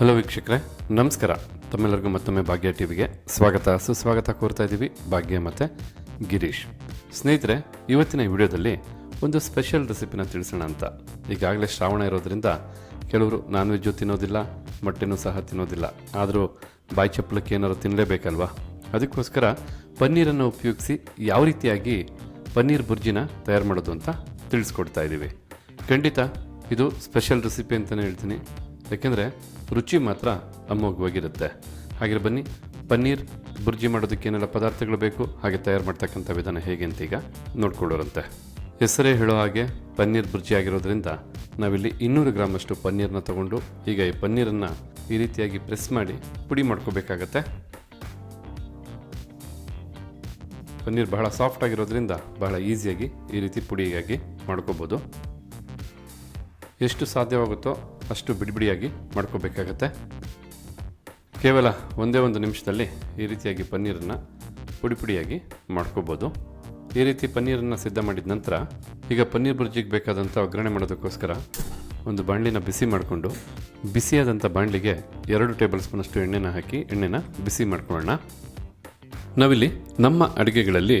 Hello ವೀಕ್ಷಕರೇ. ನಮಸ್ಕಾರ. ತಮ್ಮೆಲ್ಲರಿಗೂ ಮತ್ತೊಮ್ಮೆ ಭಾಗ್ಯ ಟಿವಿಗೆ ಸ್ವಾಗತ. ಸುಸ್ವಾಗತ ಕೋರ್ತಾ ಇದ್ದೀವಿ ಭಾಗ್ಯ ಮತ್ತು ಗಿರೀಶ್. ಸ್ನೇಹಿತರೆ, ಇವತ್ತಿನ ವಿಡಿಯೋದಲ್ಲಿ ಒಂದು ಸ್ಪೆಷಲ್ ರೆಸಿಪಿನ ತಿಳಿಸೋಣ ಅಂತ. ಈಗಾಗಲೇ ಶ್ರಾವಣ ಇರೋದ್ರಿಂದ ಕೆಲವರು ನಾನ್ ವೆಜ್ಜು ತಿನ್ನೋದಿಲ್ಲ, ಮೊಟ್ಟೆನೂ ಸಹ ತಿನ್ನೋದಿಲ್ಲ. ಆದರೂ ಬಾಯಿ ಚಪ್ಪಲಕ್ಕೆ ಏನಾದ್ರು ತಿನ್ನಲೇಬೇಕಲ್ವಾ ಅದಕ್ಕೋಸ್ಕರ ಪನ್ನೀರನ್ನು ಉಪಯೋಗಿಸಿ ಯಾವ ರೀತಿಯಾಗಿ ಪನ್ನೀರ್ ಬುರ್ಜಿನ ತಯಾರು ಮಾಡೋದು ಅಂತ ತಿಳಿಸ್ಕೊಡ್ತಾ ಇದ್ದೀವಿ ಖಂಡಿತ ಇದು ಸ್ಪೆಷಲ್ ರೆಸಿಪಿ ಅಂತಲೇ ಹೇಳ್ತೀನಿ. ಯಾಕೆಂದರೆ ರುಚಿ ಮಾತ್ರ ಅಮೋಘವಾಗಿರುತ್ತೆ. ಹಾಗೆ ಬನ್ನಿ, ಪನ್ನೀರ್ ಬುರ್ಜಿ ಮಾಡೋದಕ್ಕೆ ಏನೆಲ್ಲ ಪದಾರ್ಥಗಳು ಬೇಕು, ಹಾಗೆ ತಯಾರು ಮಾಡ್ತಕ್ಕಂಥ ವಿಧಾನ ಹೇಗೆ ಅಂತ ಈಗ ನೋಡ್ಕೊಳ್ಳೋರಂತೆ. ಹೆಸರೇ ಹೇಳೋ ಹಾಗೆ ಪನ್ನೀರ್ ಬುರ್ಜಿ ಆಗಿರೋದ್ರಿಂದ ನಾವಿಲ್ಲಿ ಇನ್ನೂರು ಗ್ರಾಮಷ್ಟು ಪನ್ನೀರನ್ನ ತಗೊಂಡು ಈಗ ಈ ಪನ್ನೀರನ್ನು ಈ ರೀತಿಯಾಗಿ ಪ್ರೆಸ್ ಮಾಡಿ ಪುಡಿ ಮಾಡ್ಕೋಬೇಕಾಗತ್ತೆ. ಪನ್ನೀರ್ ಬಹಳ ಸಾಫ್ಟ್ ಆಗಿರೋದ್ರಿಂದ ಬಹಳ ಈಸಿಯಾಗಿ ಈ ರೀತಿ ಪುಡಿಯಾಗಿ ಮಾಡ್ಕೋಬೋದು. ಎಷ್ಟು ಸಾಧ್ಯವಾಗುತ್ತೋ ಅಷ್ಟು ಬಿಡಿಬಿಡಿಯಾಗಿ ಮಾಡ್ಕೋಬೇಕಾಗತ್ತೆ. ಕೇವಲ ಒಂದೇ ಒಂದು ನಿಮಿಷದಲ್ಲಿ ಈ ರೀತಿಯಾಗಿ ಪನ್ನೀರನ್ನು ಪುಡಿ ಪುಡಿಯಾಗಿ ಮಾಡ್ಕೋಬೋದು. ಈ ರೀತಿ ಪನ್ನೀರನ್ನು ಸಿದ್ಧ ಮಾಡಿದ ನಂತರ ಈಗ ಪನ್ನೀರ್ ಬುರ್ಜಿಗೆ ಬೇಕಾದಂಥ ಒಗ್ಗರಣೆ ಮಾಡೋದಕ್ಕೋಸ್ಕರ ಒಂದು ಬಾಣಲಿನ ಬಿಸಿ ಮಾಡಿಕೊಂಡು, ಬಿಸಿಯಾದಂಥ ಬಾಣಲಿಗೆ ಎರಡು ಟೇಬಲ್ ಸ್ಪೂನಷ್ಟು ಎಣ್ಣೆನ ಹಾಕಿ, ಎಣ್ಣೆನ ಬಿಸಿ ಮಾಡ್ಕೊಳ್ಳೋಣ. ನಾವಿಲ್ಲಿ ನಮ್ಮ ಅಡುಗೆಗಳಲ್ಲಿ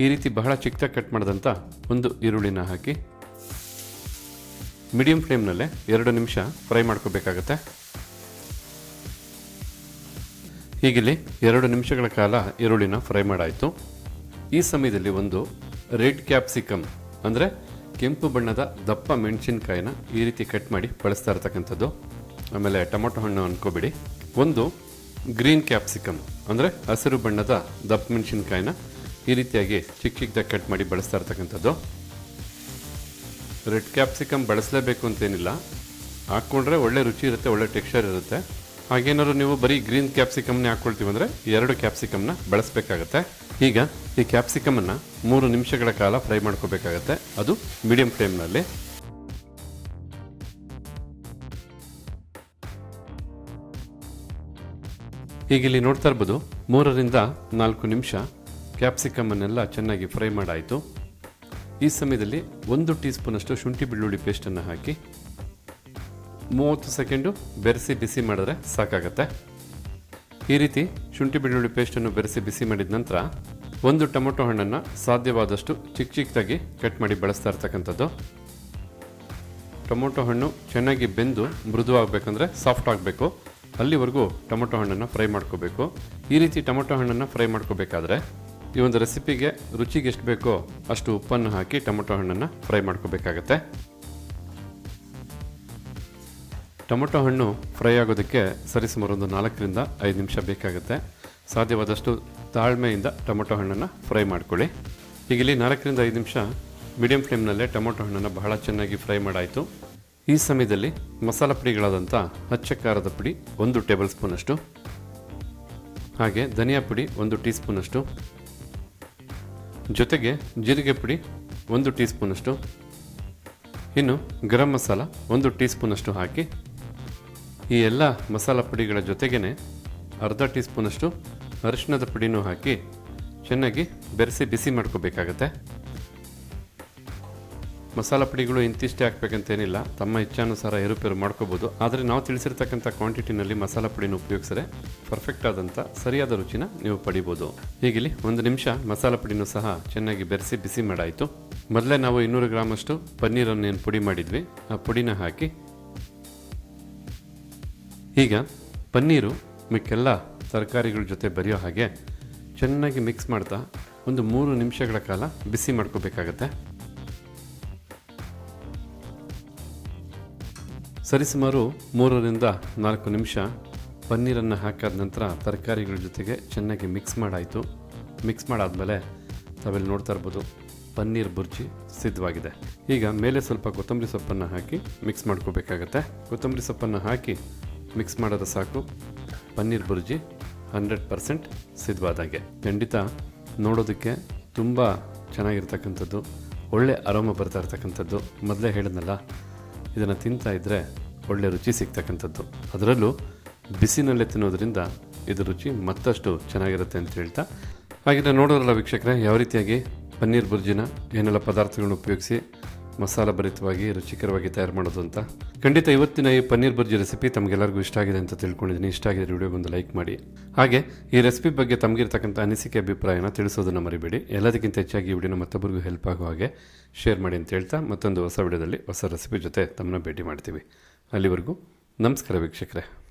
ಈ ರೀತಿ ಬಹಳ ಚಿಕ್ಕದಾಗಿ ಕಟ್ ಮಾಡಿದಂಥ ಒಂದು ಈರುಳ್ಳಿನ ಹಾಕಿ ಮೀಡಿಯಂ ಫ್ಲೇಮ್ನಲ್ಲೇ ಎರಡು ನಿಮಿಷ ಫ್ರೈ ಮಾಡ್ಕೋಬೇಕಾಗತ್ತೆ. ಹೀಗಿಲ್ಲಿ ಎರಡು ನಿಮಿಷಗಳ ಕಾಲ ಈರುಳ್ಳಿನ ಫ್ರೈ ಮಾಡಾಯಿತು. ಈ ಸಮಯದಲ್ಲಿ ಒಂದು ರೆಡ್ ಕ್ಯಾಪ್ಸಿಕಮ್, ಅಂದರೆ ಕೆಂಪು ಬಣ್ಣದ ದಪ್ಪ ಮೆಣಸಿನ್ಕಾಯಿನ ಈ ರೀತಿ ಕಟ್ ಮಾಡಿ ಬಳಸ್ತಾ ಇರ್ತಕ್ಕಂಥದ್ದು. ಆಮೇಲೆ ಟೊಮೊಟೊ ಹಣ್ಣು ಅನ್ಕೋಬಿಡಿ. ಒಂದು ಗ್ರೀನ್ ಕ್ಯಾಪ್ಸಿಕಮ್, ಅಂದರೆ ಹಸಿರು ಬಣ್ಣದ ದಪ್ಪ ಮೆಣಸಿನ್ಕಾಯಿನ ಈ ರೀತಿಯಾಗಿ ಚಿಕ್ಕ ಚಿಕ್ಕದಾಗಿ ಕಟ್ ಮಾಡಿ ಬಳಸ್ತಾ ಇರ್ತಕ್ಕಂಥದ್ದು. ರೆಡ್ ಕ್ಯಾಪ್ಸಿಕಮ್ ಬಳಸಲೇಬೇಕು ಅಂತೇನಿಲ್ಲ. ಹಾಕ್ಕೊಂಡ್ರೆ ಒಳ್ಳೆ ರುಚಿ ಇರುತ್ತೆ, ಒಳ್ಳೆ ಟೆಕ್ಸ್ಚರ್ ಇರುತ್ತೆ. ಹಾಗೇನಾದ್ರು ನೀವು ಬರೀ ಗ್ರೀನ್ ಕ್ಯಾಪ್ಸಿಕಮ್ನೇ ಹಾಕ್ಕೊಳ್ತೀವಿ ಅಂದರೆ ಎರಡು ಕ್ಯಾಪ್ಸಿಕಮ್ನ ಬಳಸಬೇಕಾಗತ್ತೆ. ಈಗ ಈ ಕ್ಯಾಪ್ಸಿಕಮನ್ನು ಮೂರು ನಿಮಿಷಗಳ ಕಾಲ ಫ್ರೈ ಮಾಡ್ಕೋಬೇಕಾಗತ್ತೆ. ಅದು ಮೀಡಿಯಂ ಫ್ಲೇಮ್ನಲ್ಲಿ. ಈಗ ಇಲ್ಲಿ ನೋಡ್ತಾ ಇರ್ಬೋದು ಮೂರರಿಂದ ನಾಲ್ಕು ನಿಮಿಷ ಕ್ಯಾಪ್ಸಿಕಮನ್ನೆಲ್ಲ ಚೆನ್ನಾಗಿ ಫ್ರೈ ಮಾಡಾಯಿತು. ಈ ಸಮಯದಲ್ಲಿ ಒಂದು ಟೀ ಸ್ಪೂನಷ್ಟು ಶುಂಠಿ ಬೆಳ್ಳುಳ್ಳಿ ಪೇಸ್ಟನ್ನು ಹಾಕಿ ಮೂವತ್ತು ಸೆಕೆಂಡು ಬೆರೆಸಿ ಬಿಸಿ ಮಾಡಿದ್ರೆ ಸಾಕಾಗತ್ತೆ. ಈ ರೀತಿ ಶುಂಠಿ ಬೆಳ್ಳುಳ್ಳಿ ಪೇಸ್ಟನ್ನು ಬೆರೆಸಿ ಬಿಸಿ ಮಾಡಿದ ನಂತರ ಒಂದು ಟೊಮೊಟೊ ಹಣ್ಣನ್ನು ಸಾಧ್ಯವಾದಷ್ಟು ಚಿಕ್ಕ ಚಿಕ್ಕದಾಗಿ ಕಟ್ ಮಾಡಿ ಬಳಸ್ತಾ ಇರ್ತಕ್ಕಂಥದ್ದು. ಟೊಮೊಟೊ ಹಣ್ಣು ಚೆನ್ನಾಗಿ ಬೆಂದು ಮೃದು ಆಗಬೇಕಂದ್ರೆ ಸಾಫ್ಟ್ ಆಗಬೇಕು. ಅಲ್ಲಿವರೆಗೂ ಟೊಮೊಟೊ ಹಣ್ಣನ್ನು ಫ್ರೈ ಮಾಡ್ಕೋಬೇಕು. ಈ ರೀತಿ ಟೊಮೊಟೊ ಹಣ್ಣನ್ನು ಫ್ರೈ ಮಾಡ್ಕೋಬೇಕಾದ್ರೆ ಈ ಒಂದು ರೆಸಿಪಿಗೆ ರುಚಿಗೆ ಎಷ್ಟು ಬೇಕೋ ಅಷ್ಟು ಉಪ್ಪನ್ನು ಹಾಕಿ ಟೊಮೊಟೊ ಹಣ್ಣನ್ನು ಫ್ರೈ ಮಾಡ್ಕೋಬೇಕಾಗತ್ತೆ. ಟೊಮೊಟೊ ಹಣ್ಣು ಫ್ರೈ ಆಗೋದಕ್ಕೆ ಸರಿಸುಮಾರು ಒಂದು ನಾಲ್ಕರಿಂದ ಐದು ನಿಮಿಷ ಬೇಕಾಗುತ್ತೆ. ಸಾಧ್ಯವಾದಷ್ಟು ತಾಳ್ಮೆಯಿಂದ ಟೊಮೊಟೊ ಹಣ್ಣನ್ನು ಫ್ರೈ ಮಾಡ್ಕೊಳ್ಳಿ. ಈಗ ಇಲ್ಲಿ ನಾಲ್ಕರಿಂದ ಐದು ನಿಮಿಷ ಮೀಡಿಯಂ ಫ್ಲೇಮ್ನಲ್ಲೇ ಟೊಮೊಟೊ ಹಣ್ಣನ್ನು ಬಹಳ ಚೆನ್ನಾಗಿ ಫ್ರೈ ಮಾಡಾಯಿತು. ಈ ಸಮಯದಲ್ಲಿ ಮಸಾಲ ಪುಡಿಗಳಾದಂಥ ಹಚ್ಚ ಖಾರದ ಪುಡಿ ಒಂದು ಟೇಬಲ್ ಸ್ಪೂನಷ್ಟು, ಹಾಗೆ ಧನಿಯಾ ಪುಡಿ ಒಂದು ಟೀ ಸ್ಪೂನಷ್ಟು ಜೊತೆಗೆ ಜೀರಿಗೆ ಪುಡಿ ಒಂದು ಟೀ ಸ್ಪೂನಷ್ಟು ಇನ್ನು ಗರಂ ಮಸಾಲ ಒಂದು ಟೀ ಸ್ಪೂನಷ್ಟು ಹಾಕಿ. ಈ ಎಲ್ಲ ಮಸಾಲ ಪುಡಿಗಳ ಜೊತೆಗೇ ಅರ್ಧ ಟೀ ಸ್ಪೂನಷ್ಟು ಅರಿಶಿಣದ ಪುಡಿನೂ ಹಾಕಿ ಚೆನ್ನಾಗಿ ಬೆರೆಸಿ ಬಿಸಿ ಮಾಡ್ಕೋಬೇಕಾಗತ್ತೆ. ಮಸಾಲ ಪುಡಿಗಳು ಇಂತಿಷ್ಟೇ ಹಾಕ್ಬೇಕಂತೇನಿಲ್ಲ. ತಮ್ಮ ಇಚ್ಛಾನುಸಾರ ಏರುಪೇರು ಮಾಡ್ಕೋಬೋದು. ಆದರೆ ನಾವು ತಿಳಿಸಿರ್ತಕ್ಕಂಥ ಕ್ವಾಂಟಿಟಿನಲ್ಲಿ ಮಸಾಲ ಪುಡಿನ ಉಪಯೋಗಿಸಿದ್ರೆ ಪರ್ಫೆಕ್ಟ್ ಆದಂಥ ಸರಿಯಾದ ರುಚಿನ ನೀವು ಪಡಿಬೋದು. ಹೀಗಿಲ್ಲಿ ಒಂದು ನಿಮಿಷ ಮಸಾಲ ಪುಡಿನೂ ಸಹ ಚೆನ್ನಾಗಿ ಬೆರೆಸಿ ಬಿಸಿ ಮಾಡಾಯಿತು. ಮೊದಲೇ ನಾವು ಇನ್ನೂರು ಗ್ರಾಮಷ್ಟು ಪನ್ನೀರನ್ನು ಏನು ಪುಡಿ ಮಾಡಿದ್ವಿ. ಆ ಪುಡಿನ ಹಾಕಿ. ಈಗ ಪನ್ನೀರು, ಮಿಕ್ಕೆಲ್ಲ ತರಕಾರಿಗಳ ಜೊತೆ ಬರೆಯೋ ಹಾಗೆ ಚೆನ್ನಾಗಿ ಮಿಕ್ಸ್ ಮಾಡ್ತಾ ಒಂದು ಮೂರು ನಿಮಿಷಗಳ ಕಾಲ ಬಿಸಿ ಮಾಡ್ಕೋಬೇಕಾಗತ್ತೆ. ಸರಿಸುಮಾರು ಮೂರರಿಂದ ನಾಲ್ಕು ನಿಮಿಷ ಪನ್ನೀರನ್ನು ಹಾಕಾದ ನಂತರ ತರಕಾರಿಗಳ ಜೊತೆಗೆ ಚೆನ್ನಾಗಿ ಮಿಕ್ಸ್ ಮಾಡಾಯಿತು. ಮಿಕ್ಸ್ ಮಾಡಾದಮೇಲೆ ತಾವೆಲ್ಲಿ ನೋಡ್ತಾ ಇರ್ಬೋದು ಪನ್ನೀರ್ ಬುರ್ಜಿ ಸಿದ್ಧವಾಗಿದೆ. ಈಗ ಮೇಲೆ ಸ್ವಲ್ಪ ಕೊತ್ತಂಬರಿ ಸೊಪ್ಪನ್ನು ಹಾಕಿ ಮಿಕ್ಸ್ ಮಾಡ್ಕೋಬೇಕಾಗತ್ತೆ. ಕೊತ್ತಂಬರಿ ಸೊಪ್ಪನ್ನು ಹಾಕಿ ಮಿಕ್ಸ್ ಮಾಡೋದು ಸಾಕು. ಪನ್ನೀರ್ ಬುರ್ಜಿ ಹಂಡ್ರೆಡ್ ಪರ್ಸೆಂಟ್ ಸಿದ್ಧವಾದಾಗೆ. ಖಂಡಿತ ನೋಡೋದಕ್ಕೆ ತುಂಬ ಚೆನ್ನಾಗಿರ್ತಕ್ಕಂಥದ್ದು, ಒಳ್ಳೆ ಅರೋಮ ಬರ್ತಾ ಇರ್ತಕ್ಕಂಥದ್ದು. ಮೊದಲೇ ಹೇಳಿದ್ನಲ್ಲ ಇದನ್ನು ತಿಂತಾ ಇದ್ದರೆ ಒಳ್ಳೆ ರುಚಿ ಸಿಗ್ತಕ್ಕಂಥದ್ದು. ಅದರಲ್ಲೂ ಬಿಸಿನಲ್ಲೇ ತಿನ್ನೋದ್ರಿಂದ ಇದು ರುಚಿ ಮತ್ತಷ್ಟು ಚೆನ್ನಾಗಿರುತ್ತೆ ಅಂತ ಹೇಳ್ತಾ. ಹಾಗೆ ನೋಡೋರಲ್ಲ ವೀಕ್ಷಕರೇ, ಯಾವ ರೀತಿಯಾಗಿ ಪನ್ನೀರ್ ಬುರ್ಜಿನ ಏನೆಲ್ಲ ಪದಾರ್ಥಗಳನ್ನ ಉಪಯೋಗಿಸಿ ಮಸಾಲ ಭರಿತವಾಗಿ, ರುಚಿಕರವಾಗಿ ತಯಾರು ಮಾಡೋದು ಅಂತ. ಖಂಡಿತ ಇವತ್ತಿನ ಈ ಪನ್ನೀರ್ ಬರ್ಜಿ ರೆಸಿಪಿ ತಮಗೆಲ್ಲರಿಗೂ ಇಷ್ಟ ಆಗಿದೆ ಅಂತ ತಿಳ್ಕೊಂಡಿದ್ದೀನಿ. ಇಷ್ಟ ಆಗಿದ್ರೆ ವಿಡಿಯೋಗೊಂದು ಲೈಕ್ ಮಾಡಿ. ಹಾಗೆ, ಈ ರೆಸಿಪಿ ಬಗ್ಗೆ ತಮಗಿರ್ತಕ್ಕಂಥ ಅನಿಸಿಕೆ, ಅಭಿಪ್ರಾಯನ ತಿಳಿಸೋದನ್ನು ಮರಿಬೇಡಿ. ಎಲ್ಲದಕ್ಕಿಂತ ಹೆಚ್ಚಾಗಿ ಈ ವಿಡಿಯೋನ ಮತ್ತೊಬ್ಬರಿಗೂ ಹೆಲ್ಪ್ ಆಗೋ ಹಾಗೆ ಶೇರ್ ಮಾಡಿ ಅಂತ ಹೇಳ್ತಾ ಮತ್ತೊಂದು ಹೊಸ ವಿಡಿಯೋದಲ್ಲಿ ಹೊಸ ರೆಸಿಪಿ ಜೊತೆ ತಮ್ಮನ್ನ ಭೇಟಿ ಮಾಡ್ತೀವಿ. ಅಲ್ಲಿವರೆಗೂ ನಮಸ್ಕಾರ ವೀಕ್ಷಕರೇ.